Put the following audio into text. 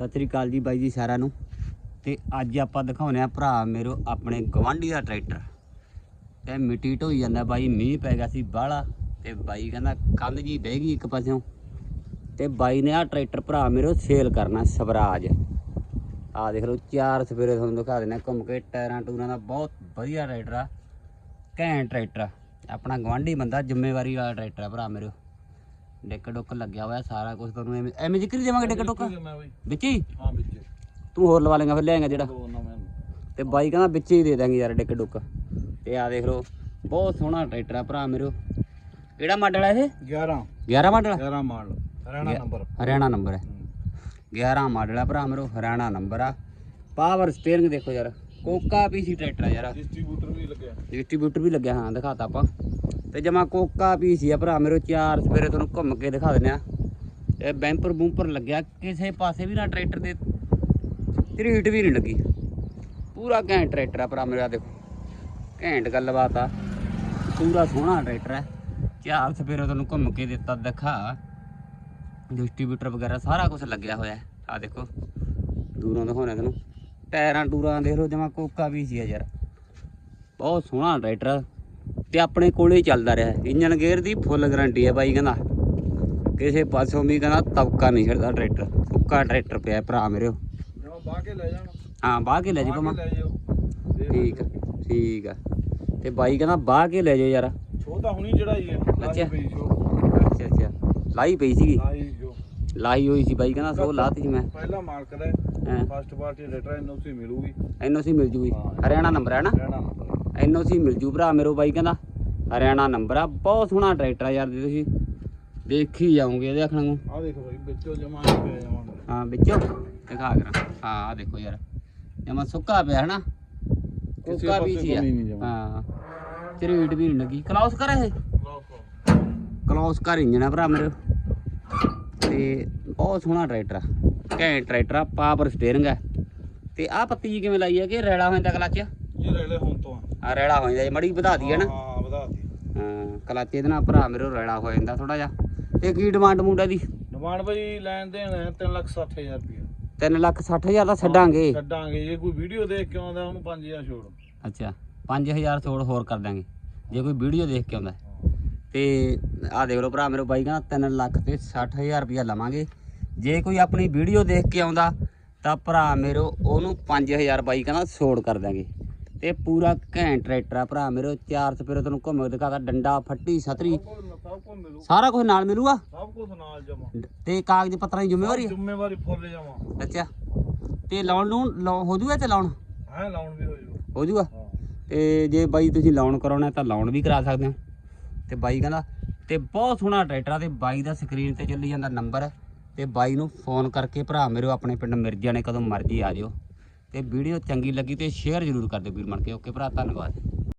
ਸਤਿ ਸ੍ਰੀ ਅਕਾਲ ਜੀ ਬਾਈ ਜੀ ਸਾਰਿਆਂ ਨੂੰ। ਤੇ ਅੱਜ ਆਪਾਂ ਦਿਖਾਉਨੇ ਆ ਭਰਾ ਮੇਰੇ ਆਪਣੇ ਗਵਾਂਢੀ ਦਾ ਟਰੈਕਟਰ। ਤੇ ਮਿੱਟੀ ਢੋਈ ਜਾਂਦਾ ਬਾਈ, ਮੀਂਹ ਪੈ ਗਿਆ ਸੀ ਬਾਹਲਾ, ਤੇ ਬਾਈ ਕਹਿੰਦਾ ਕੰਧ ਜੀ ਬਹਿ ਗਈ ਇੱਕ ਪਾਸਿਓਂ। ਤੇ ਬਾਈ ਨੇ ਆ ਟਰੈਕਟਰ ਭਰਾ ਮੇਰੇ ਸੇਲ ਕਰਨਾ, ਸਵਰਾਜ। ਆ ਦੇਖ ਲਓ, ਚਾਰ ਸਵੇਰੇ ਤੁਹਾਨੂੰ ਦਿਖਾ ਦਿੰਦੇ ਹਾਂ, ਘੁੰਮ ਕੇ ਟਾਇਰਾਂ ਟੂਰਾਂ ਦਾ ਬਹੁਤ ਵਧੀਆ ਟਰੈਕਟਰ ਆ। ਘੈਂਟ ਟਰੈਕਟਰ ਆਪਣਾ ਗਵਾਂਢੀ ਬੰਦਾ, ਜ਼ਿੰਮੇਵਾਰੀ ਵਾਲਾ ਟਰੈਕਟਰ ਆ ਭਰਾ ਮੇਰੇ ਡਿੱਕ ਡੁੱਕ ਲੱਗਿਆ ਹੋਇਆ ਸਾਰਾ ਕੁਝ ਤੁਹਾਨੂੰ ਐਵੇਂ ਐਵੇਂ ਜ਼ਿਕਰ ਦੇਵਾਂਗੇ ਡਿੱਕ ਡੁੱਕ? ਮੈਂ ਬਈ। ਵਿੱਚ ਹੀ? ਹਾਂ ਵਿੱਚ ਤੂੰ ਹੋਰ ਲਵਾ ਲੇਗਾ ਫਿਰ ਲਿਆਏਗਾ ਜਿਹੜਾ। ਤੇ ਬਾਈ ਕਹਿੰਦਾ ਵਿੱਚ ਹੀ ਦੇ ਦਾਂਗੇ ਯਾਰ ਡਿੱਕ ਡੁੱਕ। ਤੇ ਆ ਦੇਖ ਲਓ ਬਹੁਤ ਸੋਹਣਾ ਟਰੈਕਟਰ ਆ ਭਰਾ ਮੇਰੇ। ਕਿਹੜਾ ਮਾਡਲ ਹੈ ਇਹ? 11 11 model 11 model. Haryana number. Haryana number ਹੈ। 11 ਮਾਡਲ ਆ ਭਰਾ ਮੇਰੋ ਹਰਿਆਣਾ ਨੰਬਰ ਆ। ਪਾਵਰ ਸਟੀਅਰਿੰਗ ਦੇਖੋ ਯਾਰ ਕੋਕਾ ਪੀਸੀ ਟਰੈਕਟਰ ਆ ਯਾਰ। ਡਿਸਟ੍ਰੀਬਿਊਟਰ ਵੀ ਲੱਗਿਆ। ਡਿਸਟ੍ਰੀਬਿਊਟਰ ਵੀ ਲੱਗਿਆ ਹਾਂ ਦਿਖਾਤਾ ਆਪਾਂ। ਤੇ ਜਮਾ ਕੋਕਾ ਪੀਸੀ ਆ ਭਰਾ, ਮੇਰੇ ਚਾਰ ਸਵੇਰੇ ਤੁਹਾਨੂੰ ਘੁੰਮ ਕੇ ਦਿਖਾ ਦਿੰਦੇ ਆ। ਇਹ ਬੈਂਪਰ ਬੂੰਪਰ ਲੱਗਿਆ, ਕਿਸੇ ਪਾਸੇ ਵੀ ਨਾ ਟਰੈਕਟਰ ਦੇ, ਝਰੀਟ ਵੀ ਨਹੀਂ ਲੱਗੀ। ਪੂਰਾ ਘੈਂਟ ਟਰੈਕਟਰ ਆ ਭਰਾ ਮੇਰਾ, ਦੇਖੋ। ਘੈਂਟ ਗੱਲਬਾਤ ਆ। ਪੂਰਾ ਸੋਹਣਾ ਟਰੈਕਟਰ ਹੈ ਚਾਰ ਸਵੇਰੇ ਤੁਹਾਨੂੰ ਘੁੰਮ ਕੇ ਦਿੱਤਾ, ਦਿਖਾ। ਡਿਸਟ੍ਰੀਬਿਊਟਰ ਵਗੈਰਾ ਸਾਰਾ ਕੁਝ ਲੱਗਿਆ ਹੋਇਆ ਹੈ। ਆ ਦੇਖੋ, ਦੂਰੋਂ ਦਿਖਾਉਣਾ ਤੁਹਾਨੂੰ। ਟਾਇਰਾਂ ਟੂਰਾਂ ਦੇਖ ਲਓ, ਜਮਾ ਕੋਕਾ ਵੀ ਸੀ ਯਾਰ। ਬਹੁਤ ਸੋਹਣਾ ਟਰੈਕਟਰ ਆ। ਤੇ ਆਪਣੇ ਕੋਲੇ ਹੀ ਚੱਲਦਾ ਰਿਹਾ। ਇੰਜਨ ਗੇਅਰ ਦੀ ਫੁੱਲ ਗਾਰੰਟੀ ਹੈ ਬਾਈ ਕਹਿੰਦਾ। ਕਿਸੇ ਪਾਸੋਂ ਵੀ ਕਹਿੰਦਾ ਤਬਕਾ ਨਹੀਂ ਛੱਡਦਾ ਟਰੈਕਟਰ ਸੁੱਕਾ ਟਰੈਕਟਰ ਪਿਆ ਭਰਾ ਮੇਰੇ ਬਾਹ ਕੇ ਲੈ ਜਾਣਾ। ਹਾਂ ਬਾਹ ਕੇ ਲੈ ਜੀ ਜਾਓ ਠੀਕ ਆ ਠੀਕ ਆ। ਤੇ ਬਾਈ ਕਹਿੰਦਾ ਬਾਹ ਕੇ ਲੈ ਜਾਓ ਯਾਰ। ਛੋ ਤਾਂ ਹੁਣੀ ਚੜਾਈ ਹੈ। ਅੱਛਾ। ਪਈ ਛੋ ਅੱਛਾ ਅੱਛਾ। ਲਾਈ ਪਈ ਸੀਗੀ? ਲਾਈ ਹੋਈ ਸੀ ਬਾਈ ਕਹਿੰਦਾ ਸੋ ਲਾਤੀ ਸੀ ਮੈਂ। ਪਹਿਲਾ ਦਾ ਹਾਂ। ਫਸਟ ਪਾਰਟੀ ਲੈਟਰ ਐਨਓਸੀ ਮਿਲੂਗੀ। ਐਨਓਸੀ ਮਿਲ ਜੂਗੀ। ਹਾਂ। ਹਰਿਆਣਾ ਨੰਬਰ ਹੈ ਨਾ? ਹਰਿਆਣਾ ਨੰਬਰ ਐਨਓਸੀ ਮਿਲ ਜੂ ਭਰਾ ਮੇਰੋ ਬਾਈ ਕਹਿੰਦਾ ਹਰਿਆਣਾ ਨੰਬਰ ਆ ਬਹੁਤ ਸੋਹਣਾ ਟਰੈਕਟਰ ਆ ਯਾਰ ਜੇ ਤੁਸੀਂ। ਦੇਖੀ ਜਾਓਗੇ ਇਹਦੇ ਆਖਣ ਨੂੰ। ਆ ਦੇਖੋ ਭਾਈ ਵਿੱਚੋਂ ਜਮਾ ਨਹੀਂ ਪਿਆ ਜਮਾ ਹਾਂ ਵਿੱਚੋਂ। ਦਿਖਾ ਕਰਾਂ। ਹਾਂ ਆ ਦੇਖੋ ਯਾਰ। ਜਮਾ ਸੁੱਕਾ ਪਿਆ ਹਨਾ? ਕੋਕਾ ਵੀ ਸੀ। ਹਾਂ ਝਰੀਟ ਵੀ ਨਹੀਂ ਲੱਗੀ। ਕਲੌਸ ਕਰ ਇਹ। ਕਲੌਸ ਕਰ। ਇੰਜਣ ਆ ਭਰਾ ਮੇਰੇ। ਤੇ ਬਹੁਤ ਸੋਹਣਾ ਟਰੈਕਟਰ ਆ। ਘੈਂਟ ਟਰੈਕਟਰ ਆ ਪਾਵਰ ਸਟੀਅਰਿੰਗ ਆ। ਤੇ ਆਹ ਪੱਤੀ ਜੀ ਕਿਵੇਂ ਲਾਈ ਹੈ ਕਿ ਰੈਲਾ ਹੋ ਜਾਂਦਾ ਕਲੱਚ ਇਹ ਰੈਲੇ ਹੁਣ ਤੋਂ ਆ। ਆ ਰੈਲਾ ਹੋ ਜਾਂਦਾ ਮੜੀ ਵਧਾ ਦਈਏ ਨਾ। ਹਾਂ ਵਧਾਤੀ ਹਾਂ ਕਲੱਚ ਇਹਦੇ ਨਾਲ ਭਰਾ ਮੇਰੇ ਰੈਲਾ ਹੋ ਜਾਂਦਾ ਥੋੜਾ ਜਿਹਾ। ਤੇ ਕੀ ਡਿਮਾਂਡ ਮੁੰਡਾ ਦੀ? ਡਿਮਾਂਡ ਭਾਈ ਲੈਣ ਦੇਣ ਹੈ 360000 ਰੁਪਏ 3 ਲੱਖ 60 ਹਜ਼ਾਰ ਦਾ ਛੱਡਾਂਗੇ। ਛੱਡਾਂਗੇ। ਜੇ ਕੋਈ ਵੀਡੀਓ ਦੇਖ ਕੇ ਆਉਂਦਾ ਉਹਨੂੰ 5000 ਛੋੜ। ਅੱਛਾ 5000 ਛੋੜ ਹੋਰ ਕਰ ਦਾਂਗੇ ਜੇ ਕੋਈ ਵੀਡੀਓ ਦੇਖ ਕੇ ਆਉਂਦਾ। ਤੇ ਆ ਦੇਖ ਲਓ ਭਰਾ ਮੇਰੇ ਬਾਈ ਕਹਿੰਦਾ 3 ਲੱਖ ਤੇ 60000 ਰੁਪਇਆ ਲਵਾਂਗੇ। ਜੇ ਕੋਈ ਆਪਣੀ ਵੀਡੀਓ ਦੇਖ ਕੇ ਆਉਂਦਾ ਤਾਂ ਭਰਾ ਮੇਰੋ ਉਹਨੂੰ 5000 ਬਾਈ ਕਹਿੰਦਾ ਛੋੜ ਕਰ ਦਾਂਗੇ ਤੇ ਪੂਰਾ ਘੈਂਟ ਟਰੈਕਟਰ ਆ ਭਰਾ ਮੇਰੇ ਚਾਰ ਸਪੇਰੇ ਤੁਹਾਨੂੰ ਘੁੰਮ ਕੇ ਦਿਖਾਤਾ ਡੰਡਾ ਫੱਟੀ ਛਤਰੀ। ਸਾਰਾ ਕੁਝ ਨਾਲ ਮਿਲੂਗਾ? ਸਭ ਕੁਝ ਨਾਲ ਜਮਾ। ਤੇ ਕਾਗਜ਼ ਪੱਤਰਾਂ ਦੀ ਜ਼ਿੰਮੇਵਾਰੀ ਜ਼ਿੰਮੇਵਾਰੀ ਫੁੱਲ ਜਮਾ। ਅੱਛਾ। ਤੇ ਲਾਉਣ ਨੂੰ ਹੋ ਜੂਗਾ ਤੇ ਲਾਉਣ? ਹੈ ਲਾਉਣ ਵੀ ਹੋ ਜੂਗਾ? ਤੇ ਜੇ ਬਾਈ ਤੁਸੀਂ ਲਾਉਣ ਕਰਾਉਣਾ ਤਾਂ ਲਾਉਣ ਵੀ ਕਰਾ ਸਕਦੇ ਹੋ। ਤੇ ਬਾਈ ਕਹਿੰਦਾ ਤੇ ਬਹੁਤ ਸੋਹਣਾ ਟਰੈਕਟਰ ਆ ਤੇ ਬਾਈ ਦਾ ਸਕਰੀਨ ਤੇ ਚੱਲੀ ਜਾਂਦਾ ਨੰਬਰ ਤੇ ਬਾਈ ਨੂੰ ਫੋਨ ਕਰਕੇ ਭਰਾ ਮੇਰੇ ਆਪਣੇ ਪਿੰਡ ਮਿਰਜਾ ਨੇ ਕਦੋਂ ਮਰਜ਼ੀ ਆ ਜਿਓ। ਤੇ ਵੀਡੀਓ ਚੰਗੀ ਲੱਗੀ ਤੇ ਸ਼ੇਅਰ ਜ਼ਰੂਰ ਕਰ ਦਿਓ ਵੀਰ ਬਣ ਕੇ। ਓਕੇ ਭਰਾ, ਧੰਨਵਾਦ।